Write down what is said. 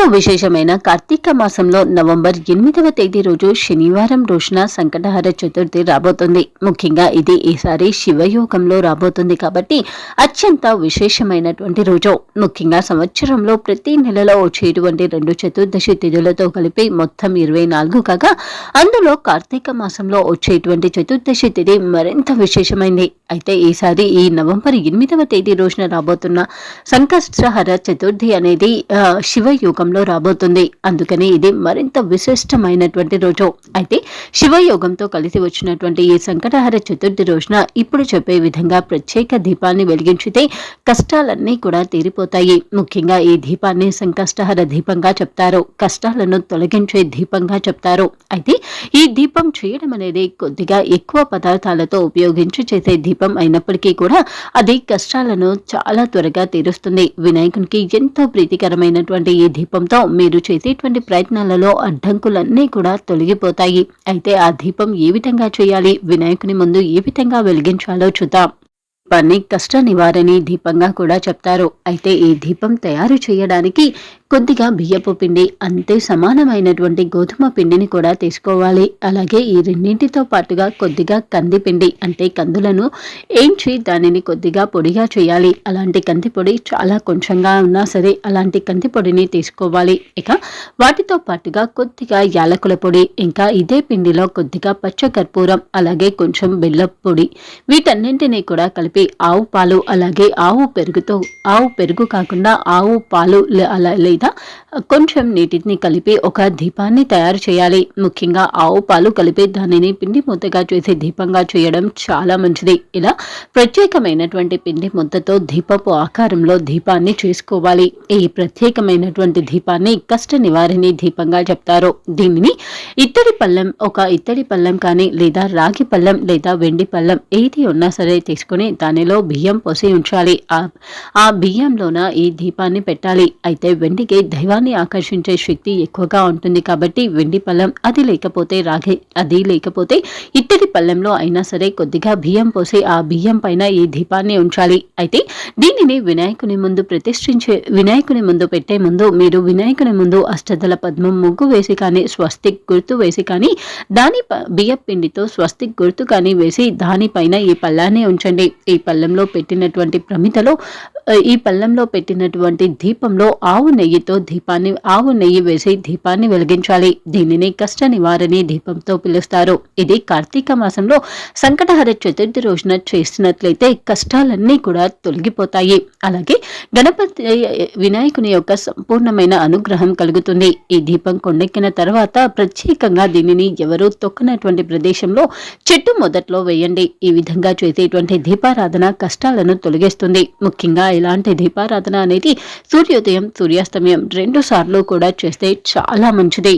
ఎంతో విశేషమైన కార్తీక మాసంలో నవంబర్ ఎనిమిదవ తేదీ రోజు శనివారం రోజున సంకటహర చతుర్థి రాబోతుంది. ముఖ్యంగా ఇది ఈసారి శివయోగంలో రాబోతుంది కాబట్టి అత్యంత విశేషమైనటువంటి రోజు. ముఖ్యంగా సంవత్సరంలో ప్రతి నెలలో వచ్చేటువంటి రెండు చతుర్దశి తిథులతో కలిపి మొత్తం ఇరవై నాలుగు కాగా అందులో కార్తీక మాసంలో వచ్చేటువంటి చతుర్దశి తిథి మరింత విశేషమైంది. అయితే ఈసారి ఈ నవంబర్ ఎనిమిదవ తేదీ రోజున రాబోతున్న సంకష్టహర చతుర్థి అనేది శివయోగం శివయోగంలో రాబోతుంది. అందుకని ఇది మరింత విశిష్టమైనటువంటి రోజు. అయితే శివయోగంతో కలిసి వచ్చినటువంటి ఈ సంకటహర చతుర్థి రోజున ఇప్పుడు చెప్పే విధంగా ప్రత్యేక దీపాన్ని వెలిగించితే కష్టాలన్నీ కూడా తీరిపోతాయి. ముఖ్యంగా ఈ దీపాన్ని సంకష్టహర దీపంగా చెప్తారు. కష్టాలను తొలగించే దీపంగా చెప్తారు. అయితే ఈ దీపం చేయడం అనేది కొద్దిగా ఎక్కువ పదార్థాలతో ఉపయోగించి చేసే దీపం అయినప్పటికీ కూడా అది కష్టాలను చాలా త్వరగా తీరుస్తుంది. వినాయకునికి ఎంతో ప్రీతికరమైనటువంటి ఈ దీపం దీపంతో మీరు చేసేటువంటి ప్రయత్నాలలో అడ్డంకులన్నీ కూడా తొలగిపోతాయి. అయితే ఆ దీపం ఏ విధంగా చేయాలి? వినాయకుని ముందు ఏ విధంగా వెలిగించాలో చూద్దాం. దీపాన్ని కష్ట నివారణి దీపంగా కూడా చెప్తారు. అయితే ఈ దీపం తయారు చేయడానికి కొద్దిగా బియ్యపు పిండి అంతే సమానమైనటువంటి గోధుమ పిండిని కూడా తీసుకోవాలి. అలాగే ఈ రెండింటితో పాటుగా కొద్దిగా కంది పిండి అంటే కందులను ఏంచి దానిని కొద్దిగా పొడిగా చేయాలి. అలాంటి కంది పొడి చాలా కొంచెంగా ఉన్నా సరే అలాంటి కంది పొడిని తీసుకోవాలి. ఇక వాటితో పాటుగా కొద్దిగా యాలకుల పొడి ఇంకా ఇదే పిండిలో కొద్దిగా పచ్చకర్పూరం అలాగే కొంచెం బెల్లం పొడి. వీటన్నింటినీ కూడా కలిపి ఆవు పాలు అలాగే ఆవు పెరుగుతో ఆవు పెరుగు కాకుండా ఆవు పాలు లే- అలా మీద కొంచెం నీటిని కలిపి ఒక దీపాన్ని తయారు చేయాలి. ముఖ్యంగా ఆవు పాలు కలిపి దానిని పిండి ముద్దగా చేసి దీపంగా చేయడం చాలా మంచిది. ఇలా ప్రత్యేకమైనటువంటి పిండి ముద్దతో దీపపు ఆకారంలో దీపాన్ని చేసుకోవాలి. ఈ ప్రత్యేకమైనటువంటి దీపాన్ని కష్ట నివారిణి దీపంగా చెప్తారు. దీనిని ఇత్తడి పళ్ళెం ఒక ఇత్తడి పళ్ళెం కానీ లేదా రాగి పళ్ళెం లేదా వెండి పళ్ళెం ఏది ఉన్నా సరే తీసుకుని దానిలో బియ్యం పోసి ఉంచాలి. ఆ బియ్యంలోన ఈ దీపాన్ని పెట్టాలి. అయితే వెండి అందుకే దైవాన్ని ఆకర్షించే శక్తి ఎక్కువగా ఉంటుంది కాబట్టి వెండి పళ్ళెం అది లేకపోతే రాగి అది లేకపోతే ఇత్తడి పళ్ళెంలో అయినా సరే కొద్దిగా బియ్యం పోసి ఆ బియ్యం పైన ఈ దీపాన్ని ఉంచాలి. అయితే దీనిని వినాయకుని ముందు ప్రతిష్ఠించే వినాయకుని ముందు పెట్టే ముందు మీరు వినాయకుని ముందు అష్టదల పద్మం ముగ్గు వేసి కానీ స్వస్తిక్ గుర్తు వేసి కానీ దాని ప- బియ్యం పిండితో స్వస్తిక్ గుర్తు కానీ వేసి దానిపైన ఈ పళ్ళాన్ని ఉంచండి. ఈ పళ్ళెంలో పెట్టినటువంటి ప్రమితలో ఈ పళ్ళెంలో పెట్టినటువంటి దీపంలో ఆవు నెయ్యి నెయ్యితో దీపాన్ని ఆవు నెయ్యి వేసి దీపాన్ని వెలిగించాలి. దీనిని కష్ట నివారణి దీపంతో పిలుస్తారు. ఇది కార్తీక మాసంలో సంకటహర చతుర్థి రోజున చేసినట్లయితే కష్టాలన్నీ కూడా తొలగిపోతాయి. అలాగే గణపతి వినాయకుని యొక్క సంపూర్ణమైన అనుగ్రహం కలుగుతుంది. ఈ దీపం కొండెక్కిన తర్వాత ప్రత్యేకంగా దీనిని ఎవరూ తొక్కనటువంటి ప్రదేశంలో చెట్టు మొదట్లో వేయండి. ఈ విధంగా చేసేటువంటి దీపారాధన కష్టాలను తొలగిస్తుంది. ముఖ్యంగా ఇలాంటి దీపారాధన అనేది సూర్యోదయం సూర్యాస్తమయం రెండు సార్లు కూడా చేస్తే చాలా మంచిది.